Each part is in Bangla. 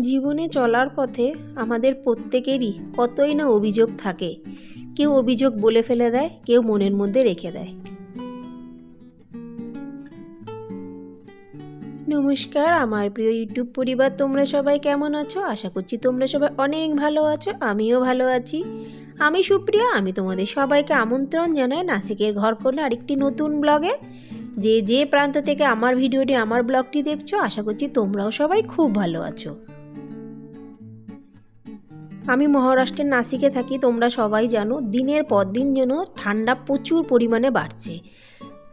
জীবনে চলার পথে আমাদের প্রত্যেকেরই কতই না অভিযোগ থাকে। কেউ অভিযোগ বলে ফেলে দেয়, কেউ মনের মধ্যে রেখে দেয়। নমস্কার, আমার প্রিয় ইউটিউব পরিবার, তোমরা সবাই কেমন আছো? আশা করছি তোমরা সবাই অনেক ভালো আছো, আমিও ভালো আছি। আমি সুপ্রিয়া, আমি তোমাদের সবাইকে আমন্ত্রণ জানাই নাসিকের ঘর কোণে আরেকটি নতুন ব্লগে। যে যে প্রান্ত থেকে আমার ভিডিওটি, আমার ব্লগটি দেখছ, আশা করছি তোমরাও সবাই খুব ভালো আছো। আমি মহারাষ্ট্রের নাসিকে থাকি, তোমরা সবাই জানো, দিনের পর দিন যেন ঠান্ডা প্রচুর পরিমাণে বাড়ছে।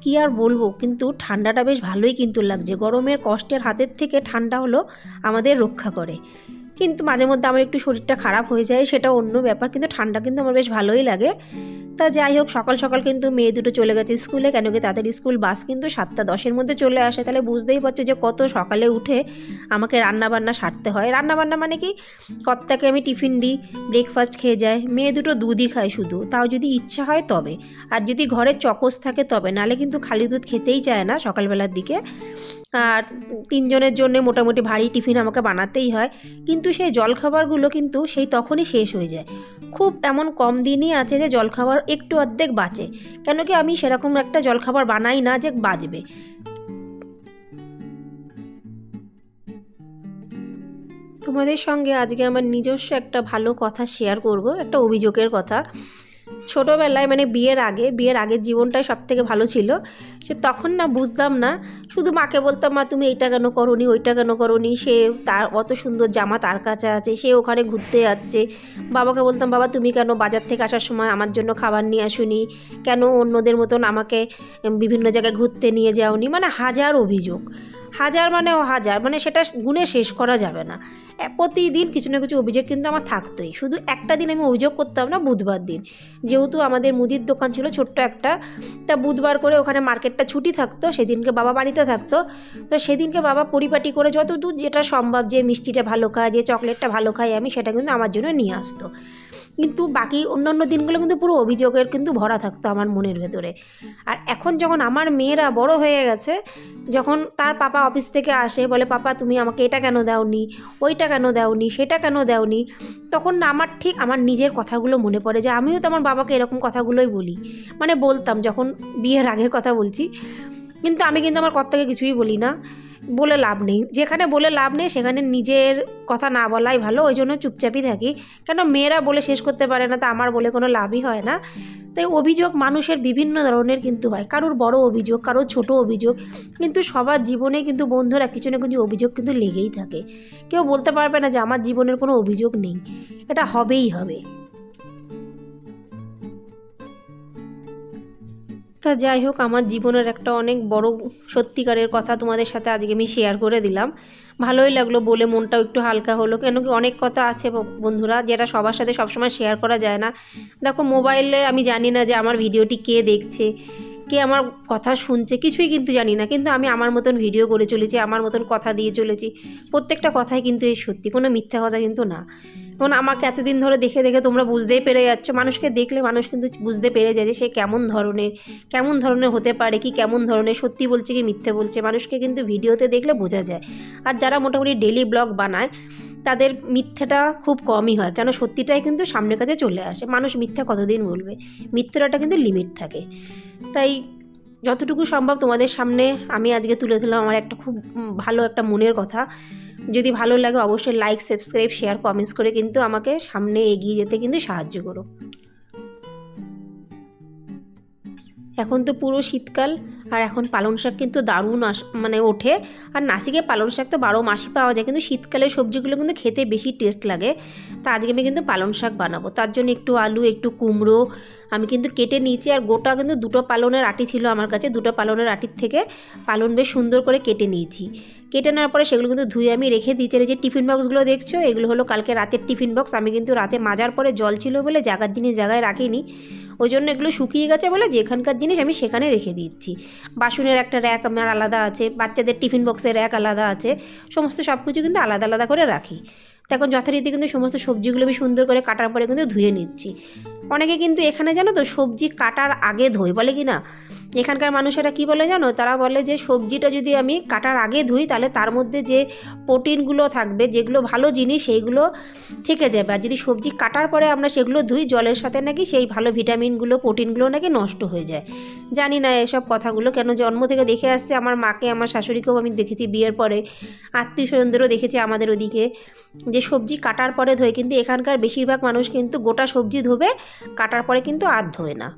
কি আর বলব, কিন্তু ঠান্ডাটা বেশ ভালোই কিন্তু লাগছে। গরমের কষ্টের হাতের থেকে ঠান্ডা হলো আমাদের রক্ষা করে। কিন্তু মাঝে মধ্যে আমার একটু শরীরটা খারাপ হয়ে যায় সেটা অন্য ব্যাপার, কিন্তু ঠান্ডা কিন্তু আমার বেশ ভালোই লাগে। তা যাই হোক, সকাল সকাল কিন্তু মেয়ে দুটো চলে গেছে স্কুলে, কেন কি তাদের স্কুল বাস কিন্তু সাতটা দশের মধ্যে চলে আসে। তাহলে বুঝতেই পারছ যে কত সকালে উঠে আমাকে রান্না বান্না সারতে হয়। রান্না বান্না মানে কি? কর্তাকে আমি টিফিন দিই ব্রেকফাস্ট খেয়ে যায়, মেয়ে দুটো দুধই খায় শুধু। তাও যদি ইচ্ছা হয় তবে। আর যদি ঘরে চকস থাকে তবে, নালে কিন্তু খালি দুধ খেতেই চায় না সকালবেলার দিকে। আর তিনজনের জন্য মোটামুটি ভারী টিফিন আমাকে বানাতেই হয়। কিন্তু সেই জলখাবারগুলো কিন্তু সেই তখনই শেষ হয়ে যায়। খুব এমন কম দিনই আছে যে জলখাবার একটু অর্ধেক বাঁচে। কেন কি আমি সেরকম একটা জলখাবার বানাই না যে বাঁচবে তোমাদের সঙ্গে আজকে আমার নিজস্ব একটা ভালো কথা শেয়ার করব, একটা অভিযোগের কথা। ছোটোবেলায় মানে বিয়ের আগে, বিয়ের আগের জীবনটাই সব থেকে ভালো ছিল। সে তখন না বুঝতাম না, শুধু মাকে বলতাম, মা, তুমি এইটা কেন করনি, ওইটা কেন করনি? সে তার অত সুন্দর জামা তার কাছে আছে, সে ওখানে ঘুরতে যাচ্ছে। বাবাকে বলতাম, বাবা, তুমি কেন বাজার থেকে আসার সময় আমার জন্য খাবার নিয়ে আসুনি? কেন অন্যদের মতন আমাকে বিভিন্ন জায়গায় ঘুরতে নিয়ে যাওনি? মানে হাজার অভিযোগ। হাজার মানে হাজার মানে সেটা গুণে শেষ করা যাবে না। প্রতিদিন কিছু না কিছু অভিযোগ কিন্তু আমার থাকতোই। শুধু একটা দিন আমি অভিযোগ করতাম না, বুধবার দিন। যেহেতু আমাদের মুদির দোকান ছিল ছোট্ট একটা, তা বুধবার করে ওখানে মার্কেটটা ছুটি থাকতো, সেদিনকে বাবা বাড়িতে থাকতো। তো সেদিনকে বাবা পরিপাটি করে যত দূর যেটা সম্ভব যে মিষ্টিটা ভালো খায়, যে চকলেটটা ভালো খাই আমি সেটা কিন্তু আমার জন্য নিয়ে আসতো। কিন্তু বাকি অন্যান্য দিনগুলো কিন্তু পুরো অভিযোগের কিন্তু ভরা থাকতো আমার মনের ভেতরে। আর এখন যখন আমার মেয়েরা বড় হয়ে গেছে, যখন তার পাপা অফিস থেকে আসে, বলে, পাপা, তুমি আমাকে এটা কেন দাওনি? ওইটা কেন দেওনি, সেটা কেন দেওনি? তখন না, আমার ঠিক আমার নিজের কথাগুলো মনে পড়ে যে আমিও তো আমার বাবাকে এরকম কথাগুলোই বলি। মানে বলতাম যখন বিয়ের আগের কথা বলছি। কিন্তু আমি কিন্তু আমার কর্তাকে কিছুই বলি না। বলে লাভ নেই। যেখানে বলে লাভ নেই, সেখানে নিজের কথা না বলাই ভালো, ওই জন্য চুপচাপই থাকি। কেন মেয়েরা বলে শেষ করতে পারে না, তা আমার বলে কোনো লাভই হয় না। তাই অভিযোগ মানুষের বিভিন্ন ধরনের কিন্তু হয়। কারোর বড় অভিযোগ, কারোর ছোট অভিযোগ। কিন্তু সবার জীবনে কিন্তু বন্ধুরা কিছু না কিছু অভিযোগ কিন্তু লেগেই থাকে। কেউ বলতে পারবে না যে আমার জীবনের কোনো অভিযোগ নেই। এটা হবেই হবে। তা যাই হোক, আমার জীবনের একটা অনেক বড় সত্যিকারের কথা তোমাদের সাথে আজকে আমি শেয়ার করে দিলাম। ভালোই লাগল বলে মনটাও একটু হালকা হলো। কেন কি অনেক কথা আছে বন্ধুরা, যেটা সবার সাথে সবসময় শেয়ার করা যায় না। দেখো মোবাইলে আমি জানি না যে আমার ভিডিওটি কে দেখছে। কে আমার কথা শুনছে কিছুই কিন্তু জানি না। কিন্তু আমি আমার মতন ভিডিও করে চলেছি, আমার মতন কথা দিয়ে চলেছি। প্রত্যেকটা কথাই কিন্তু এই সত্যি, কোনো মিথ্যা কথা কিন্তু না। কারণ আমাকে এতদিন ধরে দেখে দেখে তোমরা বুঝতেই পেরে যাচ্ছ। মানুষকে দেখলে মানুষ কিন্তু বুঝতে পেরে যায় যে সে কেমন ধরনের কেমন ধরনের হতে পারে, কি কেমন ধরনের সত্যি বলছে, কি মিথ্যে বলছে। মানুষকে কিন্তু ভিডিওতে দেখলে বোঝা যায়। আর যারা মোটামুটি ডেলি ব্লগ বানায় তাদের মিথ্যাটা খুব কমই হয়। কেন? সত্যিটাই কিন্তু সামনের কাছে চলে আসে। মানুষ মিথ্যা কতদিন বলবে? মিথ্যাটা কিন্তু লিমিট থাকে। তাই যতটুকু সম্ভব তোমাদের সামনে আমি আজকে তুলে ধরলাম আমার একটা খুব ভালো একটা মনের কথা। যদি ভালো লাগে অবশ্যই লাইক সাবস্ক্রাইব শেয়ার কমেন্টস করে কিন্তু আমাকে সামনে এগিয়ে যেতে কিন্তু সাহায্য করো। এখন তো পুরো শীতকাল, আর এখন পালং শাক কিন্তু দারুণ আস মানে ওঠে। আর নাসিকে পালং শাক তো বারো মাসই পাওয়া যায়, কিন্তু শীতকালে সবজিগুলো কিন্তু খেতে বেশি টেস্ট লাগে। তা আজকে আমি কিন্তু পালং শাক বানাবো। তার জন্য একটু আলু, একটু কুমড়ো, আমি কিন্তু কেটে নিয়েছি, আর গোটা কিন্তু দুটো পালনের আটি ছিল আমার কাছে, দুটো পালনের আটির থেকে পালন বেশ সুন্দর করে কেটে নিয়েছি। কেটে নেওয়ার পরে সেগুলো কিন্তু ধুয়ে আমি রেখে দিয়েছি। যে টিফিন বক্সগুলো দেখছ, এগুলো হলো কালকে রাতের টিফিন বক্স। আমি কিন্তু রাতে মাজার পরে জল ছিল বলে জায়গার জিনিস জায়গায় রাখিনি। ওই জন্য এগুলো শুকিয়ে গেছে বলে যেখানকার জিনিস আমি সেখানে রেখে দিচ্ছি বাসনের একটা র্যাক আমার আলাদা আছে, বাচ্চাদের টিফিন বক্সের র্যাক আলাদা আছে। সমস্ত সব কিছু কিন্তু আলাদা আলাদা করে রাখি। তো এখন যথারীতি কিন্তু সমস্ত সবজিগুলো আমি সুন্দর করে কাটার পরে কিন্তু ধুয়ে নিচ্ছি। অনেকে কিন্তু এখানে জানো তো সবজি কাটার আগে ধোয়, বলে কি না? এখানকার মানুষেরা কি বলে জানো? তারা বলে যে সবজিটা যদি আমি কাটার আগে ধুই, তাহলে তার মধ্যে যে প্রোটিনগুলো থাকবে, যেগুলো ভালো জিনিস, সেইগুলো থেকে যাবে। আর যদি সবজি কাটার পরে আমরা সেগুলো ধুই, জলের সাথে নাকি সেই ভালো ভিটামিনগুলো, প্রোটিনগুলো নাকি নষ্ট হয়ে যায়। জানি না এসব কথাগুলো কেন জন্ম থেকে দেখে আসছে আমার মাকে, আমার শাশুড়িকেও আমি দেখেছি বিয়ের পরে। আত্মীয় স্বজনদেরও দেখেছি আমাদের ওদিকে। যে সবজি কাটার পরে ধোয়, কিন্তু এখানকার বেশিরভাগ মানুষ কিন্তু গোটা সবজি ধোবে কাটার পরে কিন্তু আর ধোয় না।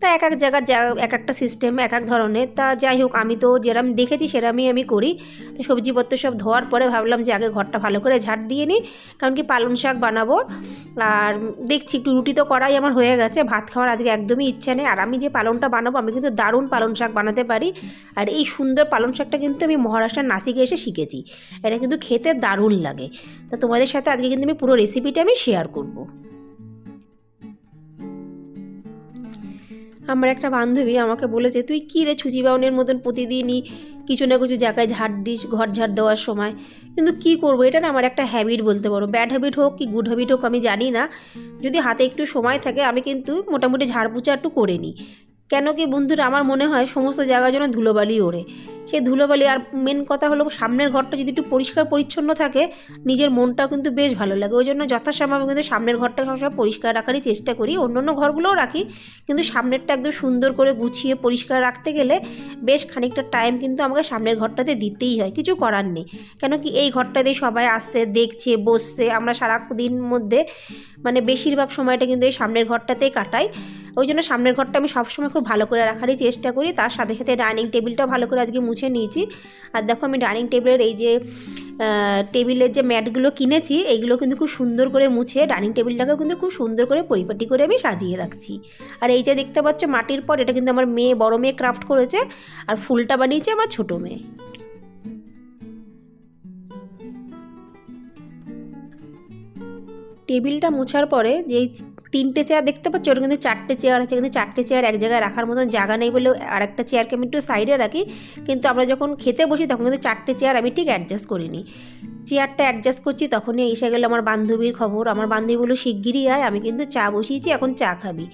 তা এক এক জায়গার এক একটা সিস্টেম এক এক ধরনের। তা যাই হোক, আমি তো যেরম দেখেছি সেরমই আমি করি। তো সবজিপত্র সব ধোয়ার পরে ভাবলাম যে আগে ঘরটা ভালো করে ঝাড় দিয়ে নিই, কারণ কি পালং শাক বানাবো। আর দেখছি একটু রুটি তো করাই আমার হয়ে গেছে, ভাত খাওয়ার আজকে একদমই ইচ্ছা নেই। আর আমি যে পালংটা বানাবো, আমি কিন্তু দারুণ পালং শাক বানাতে পারি। আর এই সুন্দর পালং শাকটা কিন্তু আমি মহারাষ্ট্রের নাসিকে এসে শিখেছি। এটা কিন্তু খেতে দারুণ লাগে। তা তোমাদের সাথে আজকে কিন্তু আমি পুরো রেসিপিটা আমি শেয়ার করব। আমার একটা বান্ধবী আমাকে বলেছে, তুই কী রে ছুচি বাউনের মতন প্রতিদিনই কিছু না কিছু জায়গায় ঝাড় দিস, ঘর ঝাড় দেওয়ার সময়? কিন্তু কি করব? এটা না আমার একটা হ্যাবিট বলতে পারো। ব্যাড হ্যাবিট হোক কি গুড হ্যাবিট হোক, আমি জানি না। যদি হাতে একটু সময় থাকে, আমি কিন্তু মোটামুটি ঝাড় পুচা একটু করে নিই। কেন কি বন্ধুরা, আমার মনে হয় সমস্ত জায়গার যেন ধুলোবালি ওড়ে। সেই ধুলোবালি। আর মেন কথা হলো সামনের ঘরটা যদি একটু পরিষ্কার পরিচ্ছন্ন থাকে, নিজের মনটাও কিন্তু বেশ ভালো লাগে। ওই জন্য যথাসম্ভব কিন্তু সামনের ঘরটা সবসময় পরিষ্কার রাখারই চেষ্টা করি। অন্য অন্য ঘরগুলোও রাখি, কিন্তু সামনেরটা একদম সুন্দর করে গুছিয়ে পরিষ্কার রাখতে গেলে বেশ খানিকটা টাইম কিন্তু আমাকে সামনের ঘরটাতে দিতেই হয়। কিছু করার নেই। কেন কি এই ঘরটাতে সবাই আসছে, দেখছে, বসছে। আমরা সারা দিন মধ্যে মানে বেশিরভাগ সময়টা কিন্তু এই সামনের ঘরটাতেই কাটাই। ওই জন্য সামনের ঘরটা আমি সবসময় খুব ভালো করে রাখারই চেষ্টা করি। তার সাথে সাথে ডাইনিং টেবিলটাও ভালো করে আজকে মুছে নিয়েছি। আর দেখো আমি ডাইনিং টেবিলের এই যে টেবিলের যে ম্যাটগুলো কিনেছি, এইগুলো কিন্তু খুব সুন্দর করে মুছে ডাইনিং টেবিলটাকেও কিন্তু খুব সুন্দর করে পরিপাটি করে আমি সাজিয়ে রাখছি। আর এই যে দেখতে পাচ্ছ মাটির পর এটা কিন্তু আমার মেয়ে, বড় মেয়ে ক্রাফট করেছে। আর ফুলটা বানিয়েছে আমার ছোটো মেয়ে। টেবিলটা মোছার পরে যেই তিনটে চেয়ার দেখতে পাচ্ছি? ওটা কিন্তু চারটে চেয়ার আছে। কিন্তু চারটে চেয়ার এক জায়গায় রাখার মতন জায়গা নেই বলে আর একটা চেয়ারকে আমি একটু সাইডে রাখি। কিন্তু আমরা যখন খেতে বসি, তখন কিন্তু চারটে চেয়ার আমি ঠিক অ্যাডজাস্ট করিনি চেয়ারটা অ্যাডজাস্ট করছি, তখনই এসে গেলো আমার বান্ধবীর খবর। আমার বান্ধবী বলল, শিগগিরই আয়, আমি কিন্তু চা বসিয়েছি, এখন চা খাবি।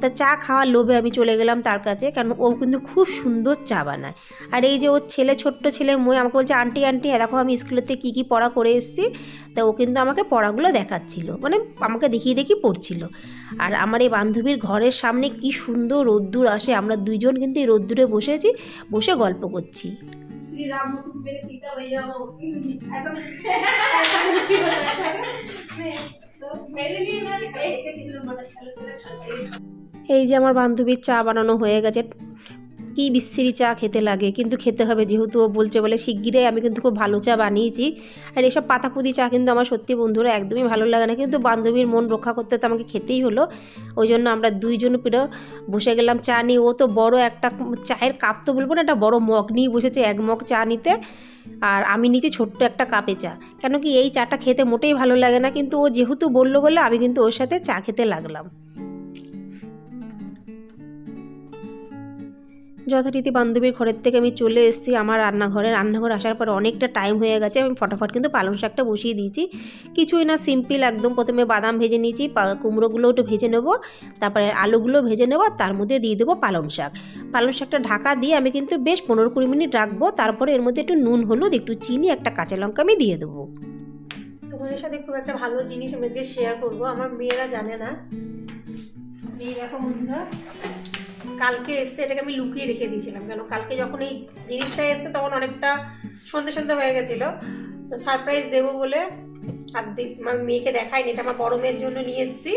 তা চা খাওয়ার লোভে আমি চলে গেলাম তার কাছে কারণ ও কিন্তু খুব সুন্দর চা বানায় আর এই যে ওর ছেলে ছোট্ট ছেলে মই আমাকে বলছে আন্টি আন্টি দেখো আমি স্কুলেতে কী কী পড়া করে এসেছি তা ও কিন্তু আমাকে পড়াগুলো দেখাচ্ছিল মানে আমাকে দেখিয়ে দেখি পড়ছিল আর আমার এই বান্ধবীর ঘরের সামনে কি সুন্দর রোদ্দুর আসে আমরা দুইজন কিন্তু এই রোদ্দুরে বসেছি বসে গল্প করছি श्री राम हो तुम मेरे सीता भैया हो ऐसा ऐसा नहीं बताया था तो मेरे लिए मैं एक एक किलो बड़ा अच्छा लगता है এই যে আমার বান্ধবীর চা বানানো হয়ে গেছে। কি বিশ্রী চা খেতে লাগে, কিন্তু খেতে হবে। যেহেতু ও বলছে বলে শিগগিরই আমি কিন্তু খুব ভালো চা বানিয়েছি। আর এসব পাতাপুদি চা কিন্তু আমার সত্যি বন্ধুরা একদমই ভালো লাগে না। কিন্তু বান্ধবীর মন রক্ষা করতে তো আমাকে খেতেই হলো। ওই জন্য আমরা দুইজন পুরো বসে গেলাম চা নিয়ে। ও তো বড় একটা চায়ের কাপ তো বলব না, একটা বড় মগ নিয়ে বসেছে এক মগ চা নিতে। আর আমি নিচে ছোট্ট একটা কাপে চা। কেন কি এই চাটা খেতে মোটেই ভালো লাগে না। কিন্তু ও যেহেতু বলল বলে আমি কিন্তু ওর সাথে চা খেতে লাগলাম। যথারীতি বান্ধবীর ঘরের থেকে আমি চলে এসেছি আমার রান্নাঘরে। রান্নাঘর আসার পর অনেকটা টাইম হয়ে গেছে, আমি ফটাফট কিন্তু পালং শাকটা বসিয়ে দিয়েছি। কিছুই না সিম্পল একদম প্রথমে বাদাম ভেজে নিয়েছি কুমড়োগুলো একটু ভেজে নেব, তারপরে আলুগুলো ভেজে নেব তার মধ্যে দিয়ে দেবো পালং শাক। পালং শাকটা ঢাকা দিয়ে আমি কিন্তু বেশ পনেরো কুড়ি মিনিট রাখব, তারপরে এর মধ্যে একটু নুন, হলুদ, একটু চিনি, একটা কাঁচা লঙ্কা আমি দিয়ে দেবো। তোমাদের সাথে খুব একটা ভালো জিনিস আমি শেয়ার করব, আমার মেয়েরা জানে না। এই কালকে এসে এটাকে আমি লুকিয়ে রেখে দিয়েছিলাম, কেন কালকে যখন এই জিনিসটা এসছে তখন অনেকটা সন্ধে সন্ধে হয়ে গেছিল। তো সারপ্রাইজ দেবো বলে আর আমার মেয়েকে দেখাইনি, এটা আমার বড় মেয়ের জন্য নিয়ে এসেছি।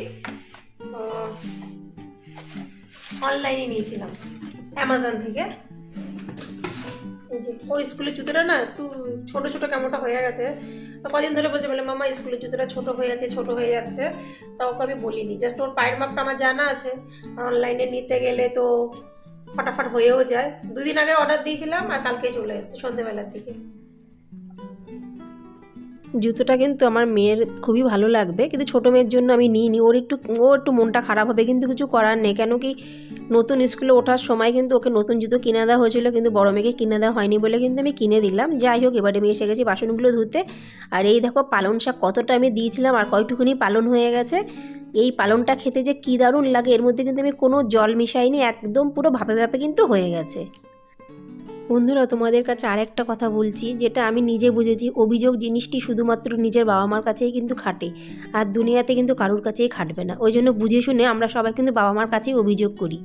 অনলাইনে নিয়েছিলাম অ্যামাজন থেকে। ওর স্কুলের জুতোটা না একটু ছোট ছোট কেমনটা হয়ে গেছে। তো কদিন ধরে বলছে, বলে, মামা, স্কুলের জুতোটা ছোট হয়ে যাচ্ছে, ছোট হয়ে যাচ্ছে। তা ওকে আমি বলিনি জাস্ট ওর পায়ের মাপটা আমার জানা আছে। অনলাইনে নিতে গেলে তো ফটাফট হয়েও যায়। দুদিন আগে অর্ডার দিয়েছিলাম আর কালকে চলে এসছে সন্ধ্যেবেলার দিকে। জুতোটা কিন্তু আমার মেয়ের খুবই ভালো লাগবে। কিন্তু ছোটো মেয়ের জন্য আমি নিইনি। ওর একটু ও একটু মনটা খারাপ হবে, কিন্তু কিছু করার নেই। কেন কি নতুন স্কুলে ওঠার সময় কিন্তু ওকে নতুন জুতো কিনে দেওয়া হয়েছিল, কিন্তু বড় মেয়েকে কিনে দেওয়া হয়নি বলে কিন্তু আমি কিনে দিলাম। যাই হোক, এবারে আমি এসে গেছি বাসনগুলো ধুতে। আর এই দেখো পালন শাক কতটা আমি দিয়েছিলাম, আর কয়টুকুনি পালন হয়ে গেছে। এই পালনটা খেতে যে কী দারুণ লাগে, এর মধ্যে কিন্তু আমি কোনো জল মিশাইনি, একদম পুরো ভাপে ভাপে কিন্তু হয়ে গেছে। বন্ধুরা, তোমাদের কাছে আরেকটা কথা বলছি, যেটা আমি নিজে বুঝেছি, অভিযোগ জিনিসটি শুধুমাত্র নিজের বাবা মার কাছেই কিন্তু খাটে, আর দুনিয়াতে কিন্তু কারুর কাছেই খাটবে না। ওই জন্য বুঝে শুনে আমরা সবাই কিন্তু বাবা মার কাছেই অভিযোগ করি,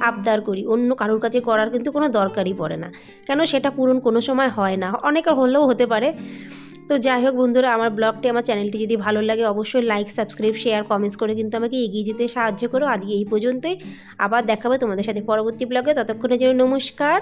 আবদার করি, অন্য কারুর কাছে করার কিন্তু কোনো দরকারই পড়ে না। কেন সেটা পূরণ কোনো সময় হয় না অনেকের হলেও হতে পারে। তো যাই হোক বন্ধুরা, আমার ব্লগটি, আমার চ্যানেলটি যদি ভালো লাগে, অবশ্যই লাইক সাবস্ক্রাইব শেয়ার কমেন্টস করে কিন্তু আমাকে এগিয়ে যেতে সাহায্য করো। আজকে এই পর্যন্তই। আবার দেখাবে তোমাদের সাথে পরবর্তী ব্লগে। ততক্ষণের জন্য নমস্কার।